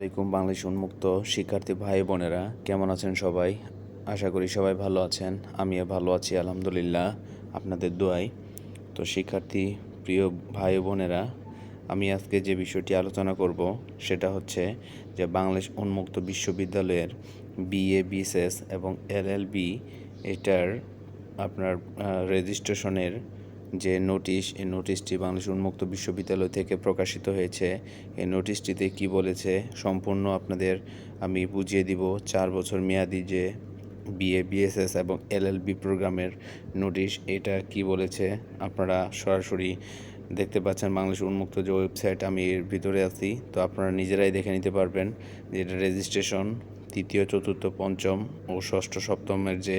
আলাইকুম বাংলাদেশ উন্মুক্ত শিক্ষার্থী ভাই বোনেরা, কেমন আছেন সবাই? আশা করি সবাই ভালো আছেন, আমিও ভালো আছি, আলহামদুলিল্লাহ, আপনাদের দোয়াই তো শিক্ষার্থী, প্রিয় ভাই বোনেরা, আমি আজকে যে বিষয়টি আলোচনা করব, সেটা হচ্ছে যে বাংলাদেশ উন্মুক্ত বিশ্ববিদ্যালয়ের বিএ বিসিএস এবং এলএলবি এটার আপনার রেজিস্ট্রেশনের যে নোটিশ, এই নোটিশটি বাংলাদেশ উন্মুক্ত বিশ্ববিদ্যালয় থেকে প্রকাশিত হয়েছে। এই নোটিশটিতে কি বলেছে সম্পূর্ণ আপনাদের আমি বুঝিয়ে দিব। চার বছর মেয়াদি যে বিএ, বিএসএস এবং এলএলবি প্রোগ্রামের নোটিশ, এটা কি বলেছে? আপনারা সরাসরি দেখতে পাচ্ছেন বাংলাদেশ উন্মুক্ত যে ওয়েবসাইট, আমি এর ভিতরে আছি। তো আপনারা নিজেরাই দেখে নিতে পারবেন যে এটা রেজিস্ট্রেশন তৃতীয় চতুর্থ, পঞ্চম ও ষষ্ঠ সপ্তমের যে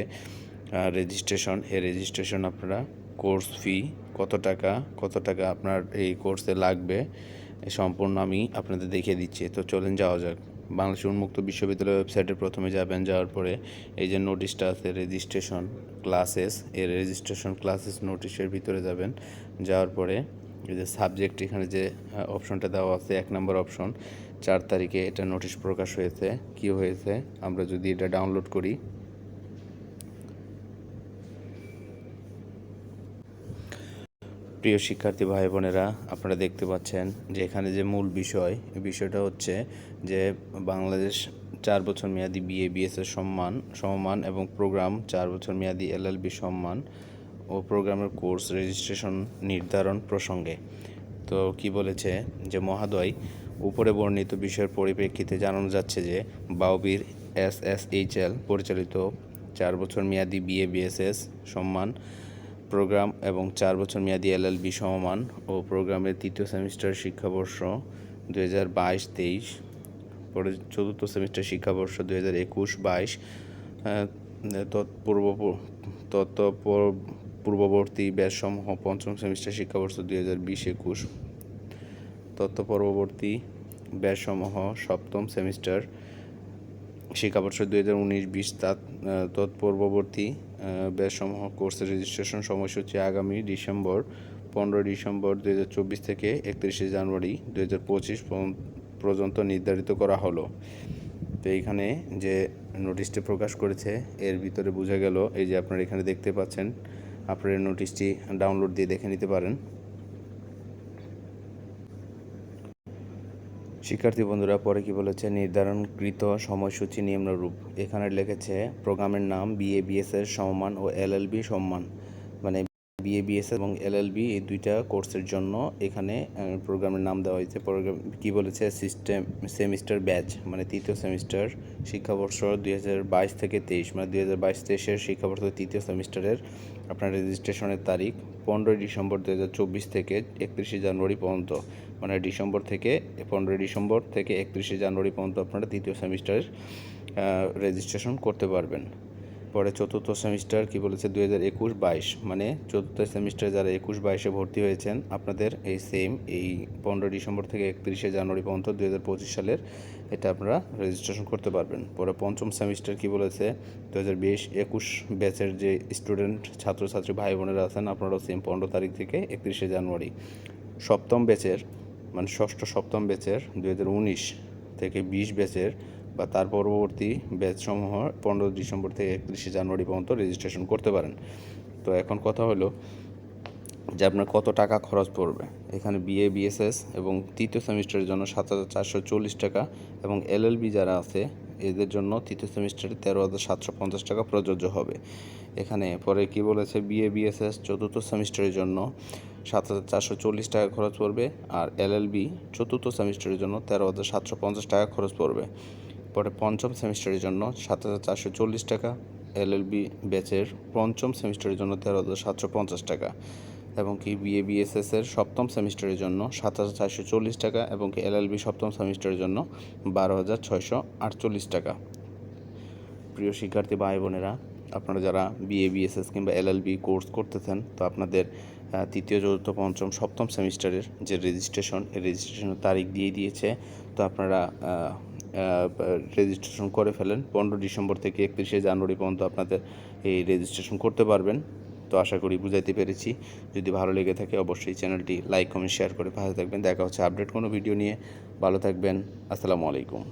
রেজিস্ট্রেশন, এই রেজিস্ট্রেশন আপনারা কোর্স ফি, কত টাকা কত টাকা আপনার এই কোর্সে লাগবে সম্পূর্ণ আমি আপনাদের দেখিয়ে দিচ্ছি। তো চলেন যাওয়া যাক। বাংলাদেশ উন্মুক্ত বিশ্ববিদ্যালয় ওয়েবসাইটে প্রথমে যাবেন, যাওয়ার পরে এই যে নোটিশটা আছে রেজিস্ট্রেশন ক্লাসেস এই রেজিস্ট্রেশন ক্লাসেস নোটিশের ভিতরে যাবেন। যাওয়ার পরে এই যে সাবজেক্ট এখানে যে অপশনটা দেওয়া আছে, এক নম্বর অপশন চার তারিখে এটা নোটিশ প্রকাশ হয়েছে। কি হয়েছে? আমরা যদি এটা ডাউনলোড করি প্রিয় শিক্ষার্থী ভাই বোনেরা, আপনারা দেখতে পাচ্ছেন যে এখানে যে মূল বিষয় বিষয়টা হচ্ছে যে বাংলাদেশ চার বছর মেয়াদি বিএ বিএসএস সম্মান সম্মান এবং প্রোগ্রাম চার বছর মেয়াদি এলএলবি সম্মান ও প্রোগ্রামের কোর্স রেজিস্ট্রেশন নির্ধারণ প্রসঙ্গে। তো কি বলেছে যে মহাদয়, উপরে বর্ণিত বিষয়ের পরিপ্রেক্ষিতে জানানো যাচ্ছে যে বাউবির এস এস এইচ এল পরিচালিত চার বছর মেয়াদি বিএ, বিএসএস সম্মান প্রোগ্রাম এবং চার বছর মেয়াদি এলএলবি সমমান ও প্রোগ্রামের তৃতীয় সেমিস্টার শিক্ষাবর্ষ দু হাজার বাইশ তেইশ, পরে চতুর্থ সেমিস্টার শিক্ষাবর্ষ দু হাজার একুশ বাইশ তৎপূর্ব তৎ পূর্ববর্তী ব্যাচসমূহ পঞ্চম সেমিস্টার শিক্ষাবর্ষ দুই হাজার বিশ একুশ তথ্য পরবর্তী ব্যাচসমূহ সপ্তম সেমিস্টার শিক্ষাবর্ষ দুই হাজার উনিশ বিশ তৎপূর্ববর্তী ব্যাচসমূহ কোর্সের রেজিস্ট্রেশন সময়সূচি আগামী ডিসেম্বর পনেরো ডিসেম্বর দু হাজার চব্বিশ থেকে একত্রিশে জানুয়ারি দু হাজার পঁচিশ পর্যন্ত নির্ধারিত করা হলো। তো এইখানে যে নোটিশটি প্রকাশ করেছে, এর ভিতরে বোঝা গেল, এই যে আপনারা এখানে দেখতে পাচ্ছেন, আপনারা নোটিশটি ডাউনলোড দিয়ে দেখে নিতে পারেন। শিক্ষার্থী বন্ধুরা, পরে কি বলেছে? নির্ধারণকৃত সময়সূচি নিম্নরূপ এখানে লিখেছে, প্রোগ্রামের নাম বিএ বিএসএস সমমান ও এলএলবি সম্মান মানে বিএ বিএস এবং এলএলবি এই দুইটা কোর্সের জন্য এখানে প্রোগ্রামের নাম দেওয়া হয়েছে। প্রোগ্রাম, কী বলেছে? সিস্টেম, সেমিস্টার ব্যাচ মানে তৃতীয় সেমিস্টার শিক্ষাবর্ষ দুই হাজার বাইশ থেকে তেইশ। মানে দুই হাজার বাইশ তেইশের শিক্ষাবর্ষ তৃতীয় সেমিস্টারের আপনার রেজিস্ট্রেশনের তারিখ। পনেরোই ডিসেম্বর দু হাজার চব্বিশ থেকে একত্রিশে জানুয়ারি পর্যন্ত মানে ডিসেম্বর থেকে পনেরোই ডিসেম্বর থেকে একত্রিশে জানুয়ারি পর্যন্ত আপনারা তৃতীয় সেমিস্টারের রেজিস্ট্রেশন করতে পারবেন। পরে চতুর্থ সেমিস্টার কি বলেছে? দুই হাজার একুশ বাইশ। মানে চতুর্থ সেমিস্টারে যারা একুশ বাইশে ভর্তি হয়েছেন, আপনাদের এই সেম এই পনেরো ডিসেম্বর থেকে একত্রিশে জানুয়ারি পর্যন্ত দুই হাজার পঁচিশ সালের এটা আপনারা রেজিস্ট্রেশন করতে পারবেন। পরে পঞ্চম সেমিস্টার কি বলেছে? দু হাজার বিশ একুশ ব্যাচের যে স্টুডেন্ট ছাত্রছাত্রী ভাই বোনেরা আছেন, আপনারাও সেম পনেরো তারিখ থেকে একত্রিশে জানুয়ারি। সপ্তম ব্যাচের মানে ষষ্ঠ সপ্তম ব্যাচের দু হাজার উনিশ থেকে বিশ ব্যাচের বা তার পরবর্তী ব্যাচসমূহ পনেরো ডিসেম্বর থেকে একত্রিশে জানুয়ারি পর্যন্ত রেজিস্ট্রেশন করতে পারেন। তো এখন কথা হলো যে আপনার কত টাকা খরচ পড়বে? এখানে বিএ বিএসএস এবং তৃতীয় সেমিস্টারের জন্য সাত হাজার চারশো চল্লিশ টাকা এবং এলএলবি যারা আছে, এদের জন্য তৃতীয় সেমিস্টারে তেরো হাজার সাতশো পঞ্চাশ টাকা প্রযোজ্য হবে। এখানে পরে কি বলেছে? বিএ বিএসএস চতুর্থ সেমিস্টারের জন্য সাত হাজার চারশো চল্লিশ টাকা খরচ পড়বে আর এলএলবি চতুর্থ সেমিস্টারের জন্য তেরো হাজার সাতশো পঞ্চাশ টাকা খরচ পড়বে। পরে পঞ্চম সেমিস্টারের জন্য সাত হাজার চারশো চল্লিশ টাকা এলএলবি ব্যাচের পঞ্চম সেমিস্টারের জন্য তেরো হাজার সাতশো পঞ্চাশ টাকা এবং কি বিএ, বিএসএস এর সপ্তম সেমিস্টারের জন্য সাত হাজার চারশো চল্লিশ টাকা এবং কি এলএলবি সপ্তম সেমিস্টারের জন্য বারো হাজার ছয়শো আটচল্লিশ টাকা। প্রিয় শিক্ষার্থী ভাই বোনেরা, আপনারা যারা বিএ, বিএসএস কিংবা এলএলবি কোর্স করতেছেন, তো আপনাদের তৃতীয়, চতুর্থ, পঞ্চম, সপ্তম সেমিস্টারের যে রেজিস্ট্রেশন, এই রেজিস্ট্রেশনের তারিখ দিয়ে দিয়েছে। তো আপনারা রেজিস্ট্রেশন করে ফেলেন। পনেরো ডিসেম্বর থেকে একত্রিশে জানুয়ারি পর্যন্ত আপনাদের এই রেজিস্ট্রেশন করতে পারবেন। তো আশা করি বুঝাইতে পেরেছি। যদি ভালো লেগে থাকে অবশ্যই চ্যানেলটি লাইক কমেন্ট শেয়ার করে ভালো থাকবেন। দেখা হচ্ছে আপডেট কোনো ভিডিও নিয়ে। ভালো থাকবেন। আসসালামু আলাইকুম।